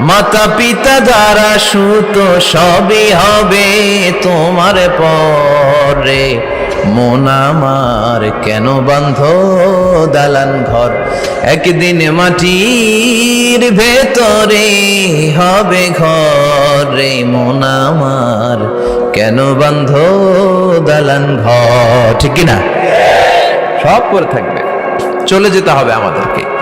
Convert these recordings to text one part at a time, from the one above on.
মাতা পিতা দ্বারা সুত, সবই হবে তোমার পরে। মন আমার কেন বান্ধ দালান ঘর? একদিন মাটির ভেতরে হবে ঘরে। মন আমার কেন বান্ধ দালান ঘর? ঠিক না সব করে থাকবে। চলে যেতে হবে আমাদেরকে।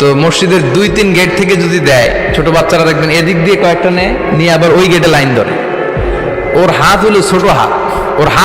তো মসজিদের দুই তিন গেট থেকে যদি দেয়, ছোট বাচ্চারা দেখবেন এদিক দিয়ে কয়েকটা নেয়, নিয়ে আবার ওই গেটে লাইন ধরে। ওর হাত হলো ছোট হাত, ওর হাত